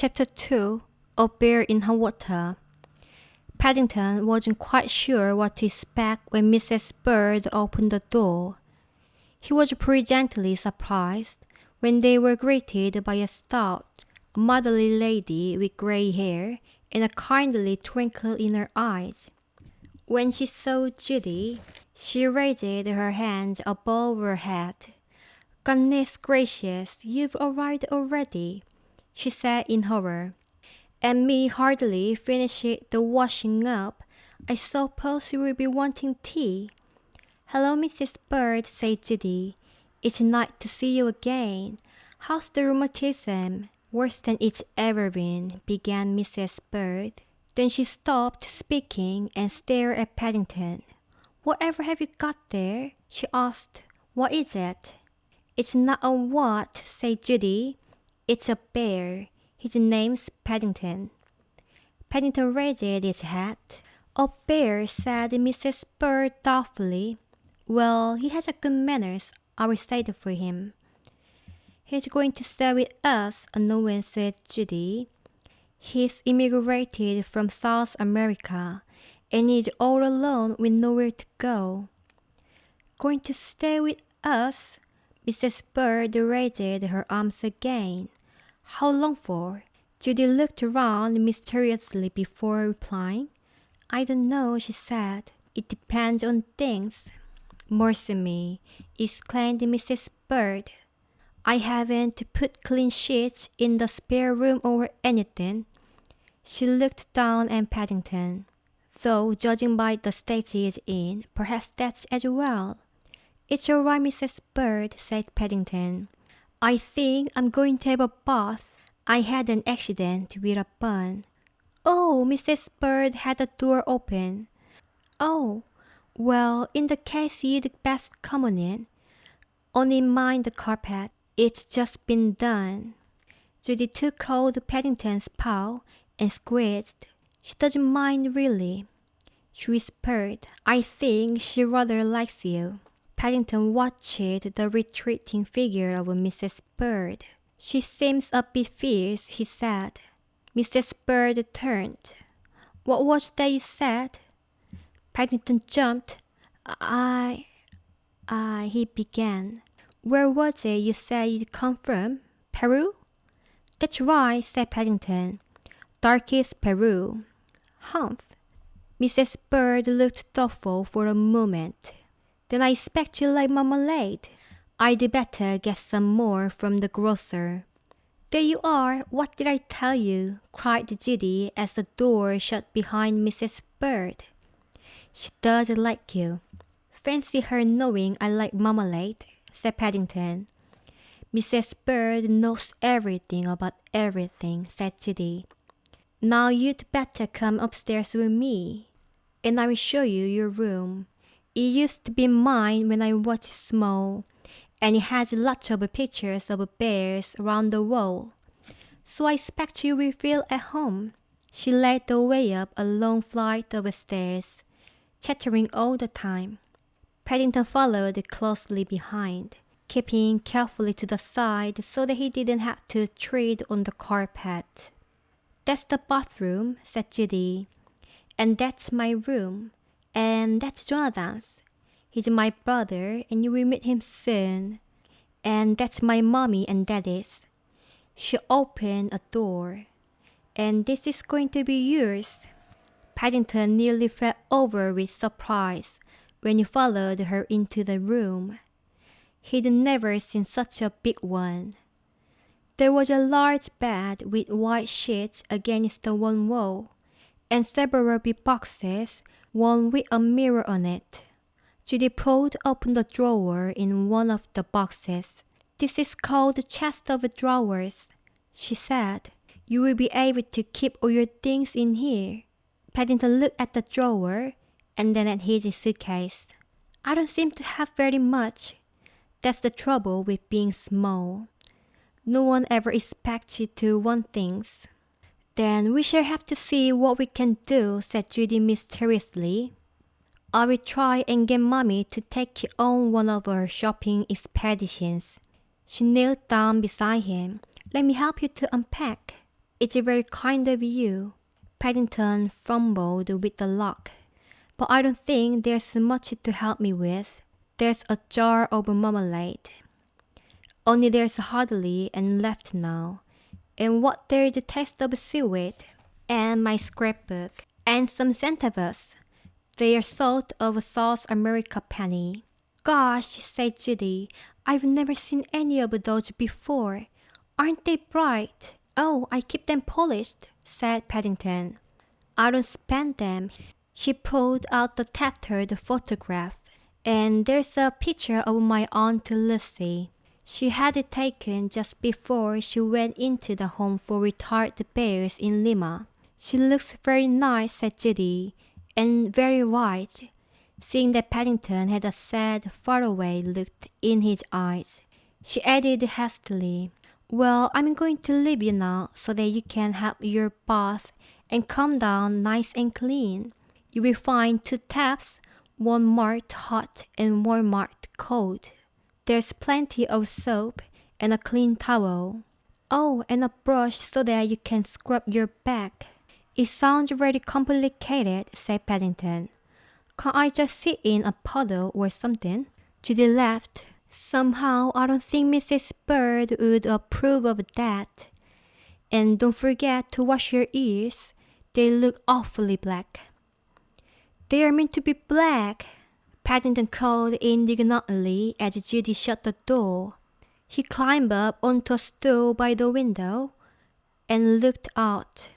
Chapter 2 A Bear in Hot Water Paddington wasn't quite sure what to expect when Mrs. Bird opened the door. He was pleasantly surprised when they were greeted by a stout, motherly lady with grey hair and a kindly twinkle in her eyes. When she saw Judy, she raised her hand above her head. Goodness gracious, you've arrived already, she said in horror. And me hardly finished the washing up. I suppose you will be wanting tea. Hello, Mrs. Bird, said Judy. It's nice to see you again. How's the rheumatism? Worse than it's ever been, began Mrs. Bird. Then she stopped speaking and stared at Paddington. Whatever have you got there? she asked. What is it? It's not a what, said Judy. It's a bear. His name's Paddington. Paddington raised his hat. A bear, said Mrs. Bird thoughtfully. Well, he has a good manners. I will say that for him. He's going to stay with us, no one said Judy. He's immigrated from South America and is all alone with nowhere to go. Going to stay with us? Mrs. Bird raised her arms again. How long for? Judy looked around mysteriously before replying. I don't know, she said. It depends on things. Mercy me, exclaimed Mrs. Bird. I haven't put clean sheets in the spare room or anything. She looked down at Paddington. Though, judging by the state he is in, perhaps that's as well. It's all right, Mrs. Bird, said Paddington. I think I'm going to have a bath. I had an accident with a bun. Oh, Mrs. Bird had the door open. Oh, well, in the case you'd best come on in. Only mind the carpet. It's just been done. Judy took hold Paddington's paw and squeezed. She doesn't mind really. She whispered, I think she rather likes you. Paddington watched the retreating figure of Mrs. Bird. She seems a bit fierce, he said. Mrs. Bird turned. What was that you said? Paddington jumped. I, I, he began. Where was it you said you'd come from? Peru? That's right, said Paddington. Darkest Peru. Humph. Mrs. Bird looked thoughtful for a moment. Then I expect you like marmalade. I'd better get some more from the grocer. There you are. What did I tell you? cried Judy as the door shut behind Mrs. Bird. She does like you. Fancy her knowing I like marmalade, said Paddington. Mrs. Bird knows everything about everything, said Judy. Now you'd better come upstairs with me, and I will show you your room. It used to be mine when I was small, and it has lots of pictures of bears around the wall. So I expect you will feel at home. She led the way up a long flight of stairs, chattering all the time. Paddington followed closely behind, keeping carefully to the side so that he didn't have to tread on the carpet. That's the bathroom, said Judy. And that's my room. And that's Jonathan's. He's my brother, and you will meet him soon. And that's my mommy and daddy's. She opened a door. And this is going to be yours. Paddington nearly fell over with surprise when he followed her into the room. He'd never seen such a big one. There was a large bed with white sheets against the one wall, and several big boxes one with a mirror on it. Judy pulled open the drawer in one of the boxes. This is called the chest of drawers, she said. You will be able to keep all your things in here. Paddington looked at the drawer and then at his suitcase. I don't seem to have very much. That's the trouble with being small. No one ever expects you to want things. Then we shall have to see what we can do, said Judy mysteriously. I will try and get Mummy to take you on one of her shopping expeditions. She knelt down beside him. Let me help you to unpack. It's very kind of you. Paddington fumbled with the lock. But I don't think there's much to help me with. There's a jar of marmalade. Only there's hardly any left now. And what there's a taste of seaweed. And my scrapbook. And some centavos. They are sort of a South America penny. Gosh, said Judy, I've never seen any of those before. Aren't they bright? Oh, I keep them polished, said Paddington. I don't spend them. He pulled out the tattered photograph, and there's a picture of my Aunt Lucy. She had it taken just before she went into the home for retired bears in Lima. She looks very nice, said Judy, and very white. Seeing that Paddington had a sad, faraway look in his eyes, she added hastily, Well, I'm going to leave you now so that you can have your bath and come down nice and clean. You will find two taps, one marked hot and one marked cold. There's plenty of soap and a clean towel. Oh, and a brush so that you can scrub your back. It sounds very complicated, said Paddington. Can't I just sit in a puddle or something? Judy laughed. Somehow I don't think Mrs. Bird would approve of that. And don't forget to wash your ears. They look awfully black. They are meant to be black, Paddington called indignantly as Judy shut the door. He climbed up onto a stool by the window and looked out.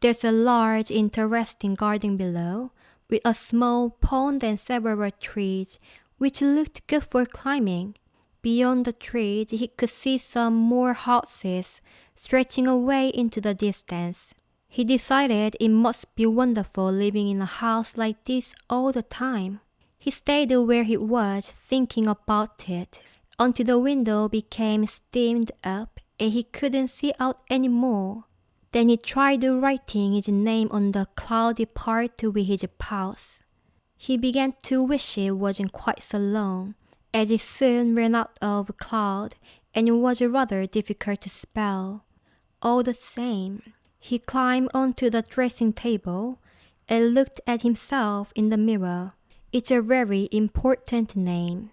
There's a large, interesting garden below, with a small pond and several trees, which looked good for climbing. Beyond the trees, he could see some more houses stretching away into the distance. He decided it must be wonderful living in a house like this all the time. He stayed where he was, thinking about it, until the window became steamed up and he couldn't see out any more. Then he tried writing his name on the cloudy part with his pulse. He began to wish it wasn't quite so long, as it soon ran out of cloud and was rather difficult to spell. All the same, he climbed onto the dressing table and looked at himself in the mirror. It's a very important name.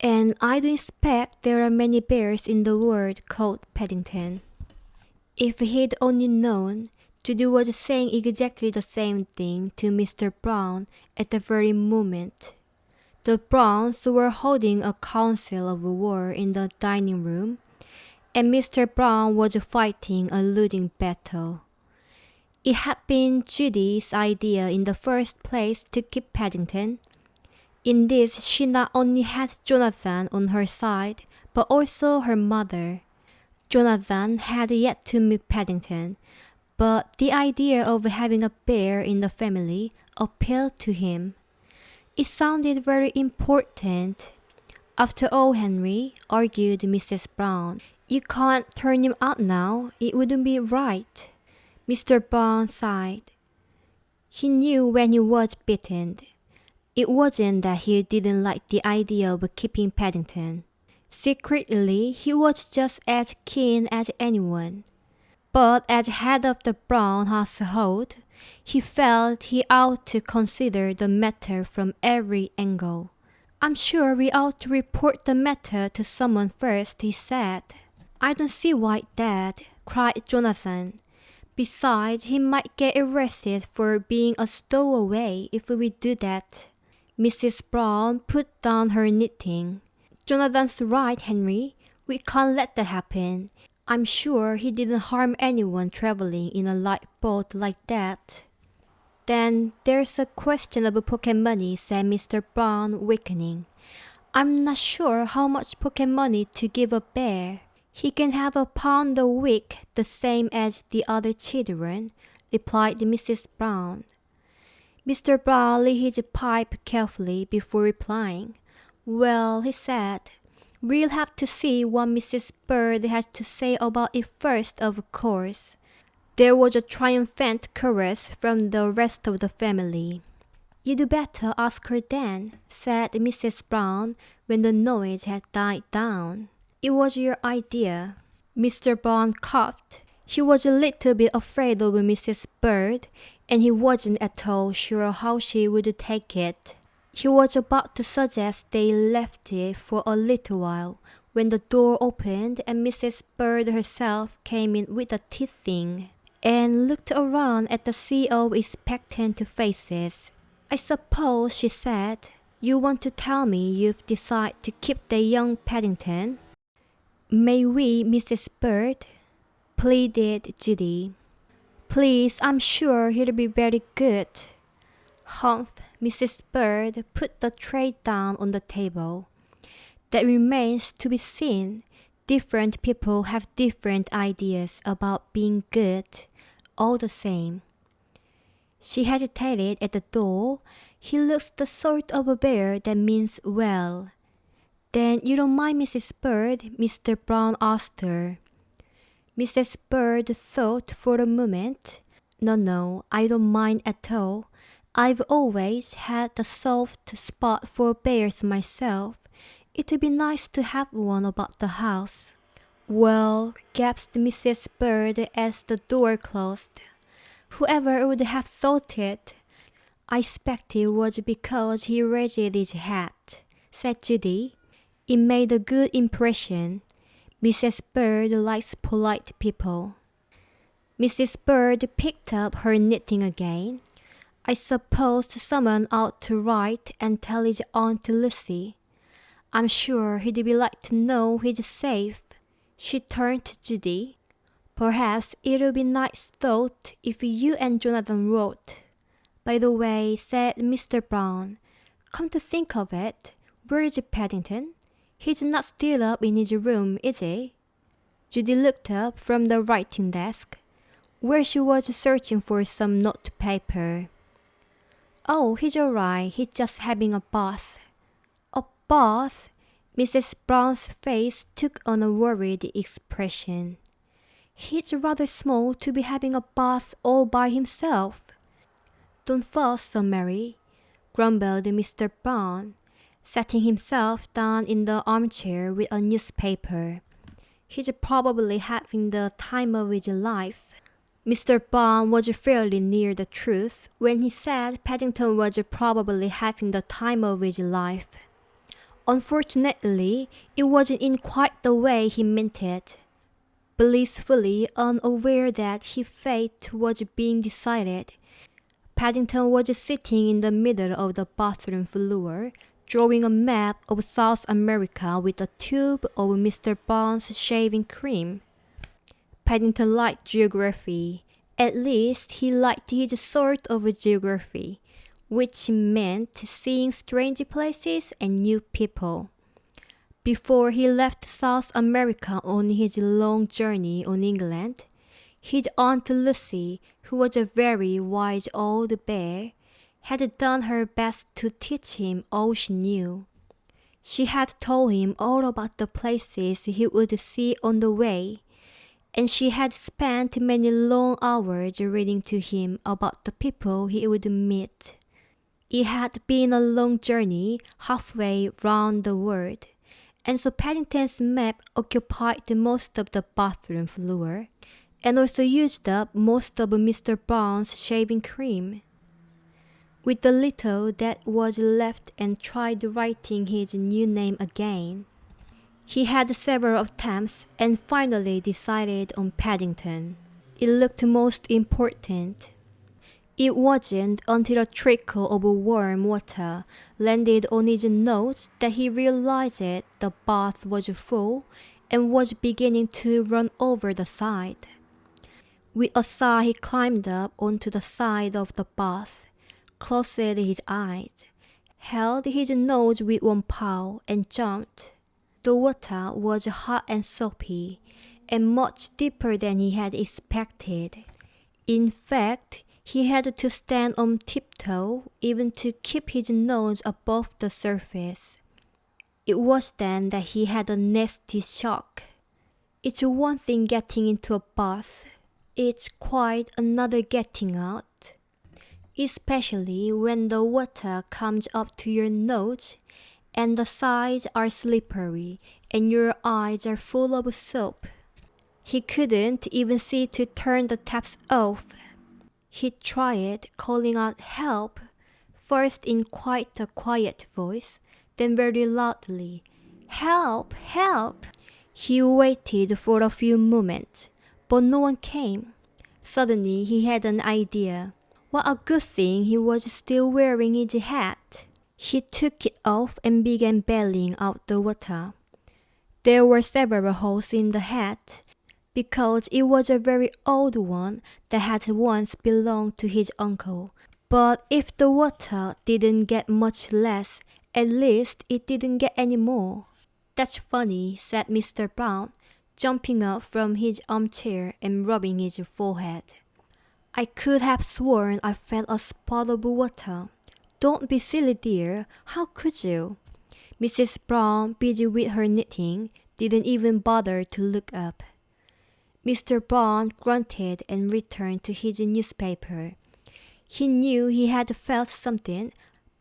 And I don't expect there are many bears in the world called Paddington. If he'd only known, Judy was saying exactly the same thing to Mr. Brown at the very moment. The Browns were holding a council of war in the dining room, and Mr. Brown was fighting a losing battle. It had been Judy's idea in the first place to keep Paddington. In this, she not only had Jonathan on her side, but also her mother. Jonathan had yet to meet Paddington, but the idea of having a bear in the family appealed to him. It sounded very important. After all, Henry, argued Mrs. Brown, you can't turn him out now. It wouldn't be right. Mr. Brown sighed. He knew when he was bitten. It wasn't that he didn't like the idea of keeping Paddington. Secretly, he was just as keen as anyone. But as head of the Brown household, he felt he ought to consider the matter from every angle. I'm sure we ought to report the matter to someone first, he said. I don't see why, Dad, cried Jonathan. Besides, he might get arrested for being a stowaway if we do that. Mrs. Brown put down her knitting. Jonathan's right, Henry. We can't let that happen. I'm sure he didn't harm anyone traveling in a light boat like that. Then there's a question of pocket money, said Mr. Brown, weakening. I'm not sure how much pocket money to give a bear. He can have a pound a week, the same as the other children, replied Mrs. Brown. Mr. Brown lit his pipe carefully before replying. Well, he said, we'll have to see what Mrs. Bird has to say about it first, of course. There was a triumphant chorus from the rest of the family. You'd better ask her then, said Mrs. Brown when the noise had died down. It was your idea. Mr. Brown coughed. He was a little bit afraid of Mrs. Bird, and he wasn't at all sure how she would take it. He was about to suggest they left it for a little while when the door opened and Mrs. Bird herself came in with a tea thing and looked around at the sea of expectant faces. I suppose, she said, you want to tell me you've decided to keep the young Paddington? May we, Mrs. Bird? pleaded Judy. Please, I'm sure he'll be very good. Humph, Mrs. Bird put the tray down on the table. That remains to be seen. Different people have different ideas about being good, all the same. She hesitated at the door. He looks the sort of a bear that means well. Then you don't mind Mrs. Bird? Mr. Brown asked her. Mrs. Bird thought for a moment. No, no, I don't mind at all. I've always had a soft spot for bears myself. It'd be nice to have one about the house. Well, gasped Mrs. Bird as the door closed. Whoever would have thought it? I expect it was because he raised his hat, said Judy. It made a good impression. Mrs. Bird likes polite people. Mrs. Bird picked up her knitting again. I suppose someone ought to write and tell his Aunt Lucy. I'm sure he'd be like to know he's safe. She turned to Judy. Perhaps it'll be nice thought if you and Jonathan wrote. By the way, said Mr. Brown, come to think of it, where is Paddington? He's not still up in his room, is he? Judy looked up from the writing desk, where she was searching for some notepaper. Oh, he's all right. He's just having a bath. A bath? Mrs. Brown's face took on a worried expression. He's rather small to be having a bath all by himself. Don't fuss so, Mary, grumbled Mr. Brown setting himself down in the armchair with a newspaper. He's probably having the time of his life. Mr. Brown was fairly near the truth when he said Paddington was probably having the time of his life. Unfortunately, it wasn't in quite the way he meant it. Blissfully unaware that his fate was being decided, Paddington was sitting in the middle of the bathroom floor, drawing a map of South America with a tube of Mr. Brown's shaving cream. Paddington liked geography. At least he liked his sort of geography, which meant seeing strange places and new people. Before he left South America on his long journey on England, his Aunt Lucy, who was a very wise old bear, had done her best to teach him all she knew. She had told him all about the places he would see on the way, and she had spent many long hours reading to him about the people he would meet. It had been a long journey, halfway round the world, and so Paddington's map occupied most of the bathroom floor, and also used up most of Mr. Brown's shaving cream with the little that was left and tried writing his new name again. He had several attempts and finally decided on Paddington. It looked most important. It wasn't until a trickle of warm water landed on his nose that he realized the bath was full and was beginning to run over the side. With a sigh, he climbed up onto the side of the bath closed his eyes, held his nose with one paw, and jumped. The water was hot and soapy, and much deeper than he had expected. In fact, he had to stand on tiptoe even to keep his nose above the surface. It was then that he had a nasty shock. It's one thing getting into a bath, it's quite another getting out especially when the water comes up to your nose and the sides are slippery and your eyes are full of soap. He couldn't even see to turn the taps off. He tried calling out help, first in quite a quiet voice, then very loudly. Help! Help! He waited for a few moments, but no one came. Suddenly he had an idea. What a good thing he was still wearing his hat. He took it off and began bailing out the water. There were several holes in the hat, because it was a very old one that had once belonged to his uncle. But if the water didn't get much less, at least it didn't get any more. That's funny, said Mr. Brown, jumping up from his armchair and rubbing his forehead. I could have sworn I felt a spot of water. Don't be silly, dear. How could you? Mrs. Brown, busy with her knitting, didn't even bother to look up. Mr. Brown grunted and returned to his newspaper. He knew he had felt something,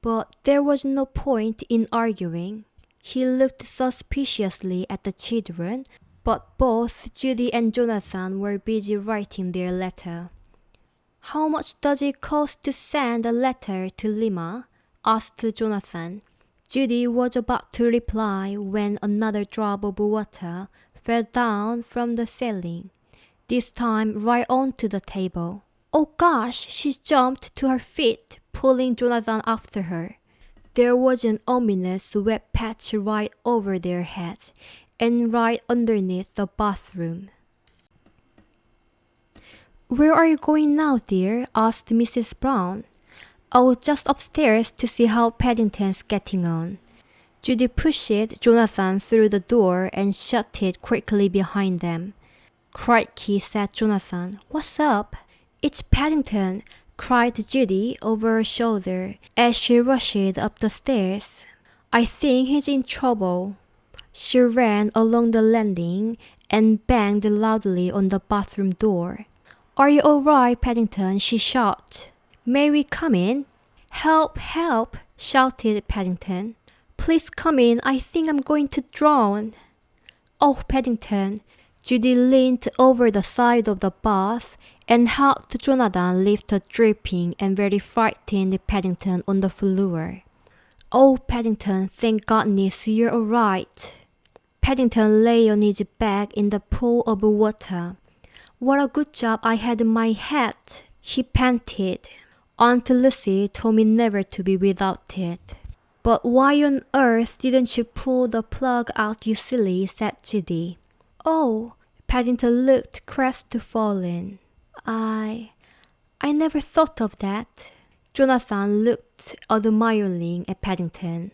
but there was no point in arguing. He looked suspiciously at the children, but both Judy and Jonathan were busy writing their letter. How much does it cost to send a letter to Lima? asked Jonathan. Judy was about to reply when another drop of water fell down from the ceiling, this time right onto the table. Oh gosh, she jumped to her feet, pulling Jonathan after her. There was an ominous wet patch right over their heads and right underneath the bathroom. Where are you going now, dear? asked Mrs. Brown. Oh, just upstairs to see how Paddington's getting on. Judy pushed Jonathan through the door and shut it quickly behind them. Crikey, said Jonathan. What's up? It's Paddington, cried Judy over her shoulder as she rushed up the stairs. I think he's in trouble. She ran along the landing and banged loudly on the bathroom door. Are you all right, Paddington? she shouted. May we come in? Help, help, shouted Paddington. Please come in. I think I'm going to drown. Oh, Paddington. Judy leaned over the side of the bath and helped Jonathan lift a dripping and very frightened Paddington on the floor. Oh, Paddington, thank goodness you're all right. Paddington lay on his back in the pool of water. What a good job I had in my hat, he panted. Aunt Lucy told me never to be without it. But why on earth didn't you pull the plug out, you silly? said Judy. Oh, Paddington looked crestfallen. I. I never thought of that. Jonathan looked admiringly at Paddington.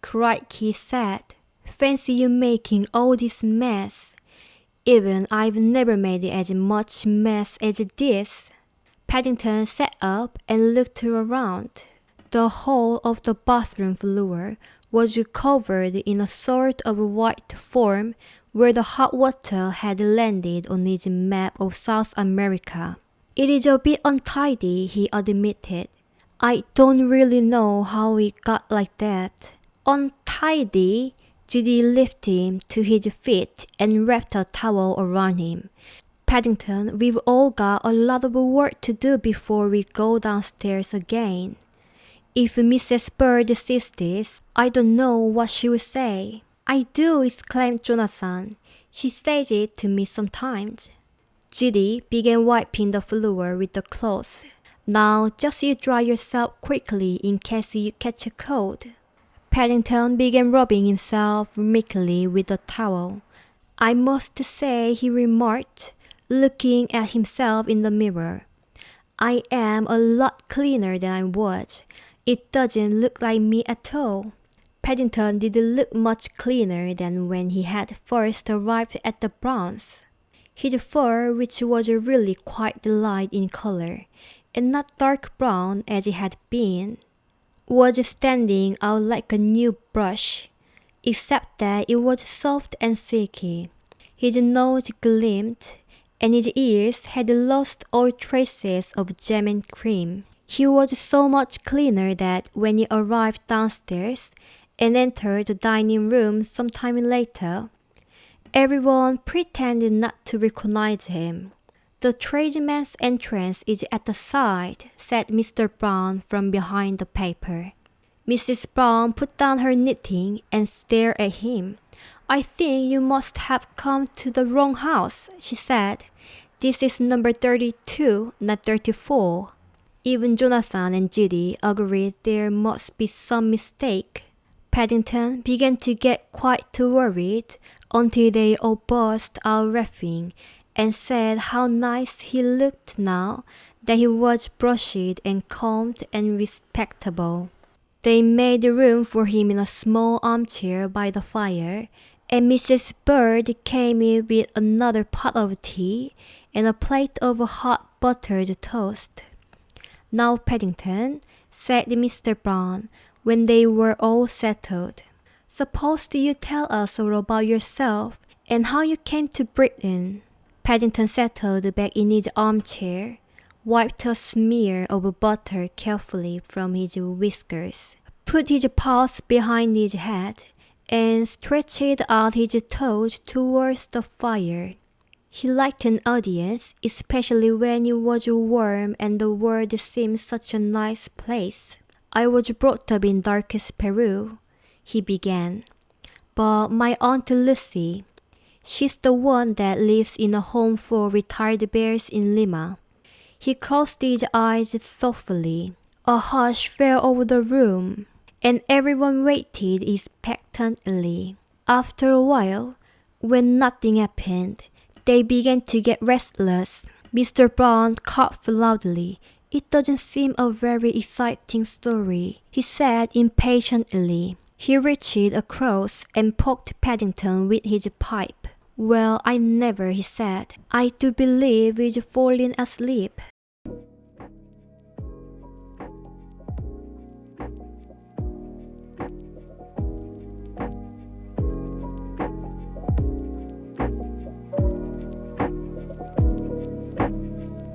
Crikey, said. Fancy you making all this mess. Even I've never made as much mess as this. Paddington sat up and looked around. The whole of the bathroom floor was covered in a sort of white foam where the hot water had landed on his map of South America. It is a bit untidy, he admitted. I don't really know how it got like that. Untidy? Judy lifted him to his feet and wrapped a towel around him. Paddington, we've all got a lot of work to do before we go downstairs again. If Mrs. Bird sees this, I don't know what she will say. I do, exclaimed Jonathan. She says it to me sometimes. Judy began wiping the floor with the cloth. Now just you dry yourself quickly in case you catch a cold. Paddington began rubbing himself meekly with a towel. I must say, he remarked, looking at himself in the mirror. I am a lot cleaner than I was. It doesn't look like me at all. Paddington didn't look much cleaner than when he had first arrived at the Browns. His fur, which was really quite light in color, and not dark brown as it had been, was standing out like a new brush, except that it was soft and silky. His nose gleamed, and his ears had lost all traces of jam and cream. He was so much cleaner that when he arrived downstairs and entered the dining room some time later, everyone pretended not to recognize him. The tradesman's entrance is at the side, said Mr. Brown from behind the paper. Mrs. Brown put down her knitting and stared at him. I think you must have come to the wrong house, she said. This is number 32, not 34. Even Jonathan and Judy agreed there must be some mistake. Paddington began to get quite too worried until they all burst out laughing and said how nice he looked now that he was brushed and combed and respectable. They made room for him in a small armchair by the fire, and Mrs. Bird came in with another pot of tea and a plate of hot buttered toast. Now, Paddington, said Mr. Brown, when they were all settled, suppose you tell us all about yourself and how you came to Britain. Paddington settled back in his armchair, wiped a smear of butter carefully from his whiskers, put his paws behind his head, and stretched out his toes towards the fire. He liked an audience, especially when it was warm and the world seemed such a nice place. I was brought up in darkest Peru, he began. But my Aunt Lucy, she's the one that lives in a home for retired bears in Lima. He closed his eyes thoughtfully. A hush fell over the room, and everyone waited expectantly. After a while, when nothing happened, they began to get restless. Mr. Brown coughed loudly. It doesn't seem a very exciting story, he said impatiently. He reached across and poked Paddington with his pipe. Well, I never, he said. I do believe he's fallen asleep.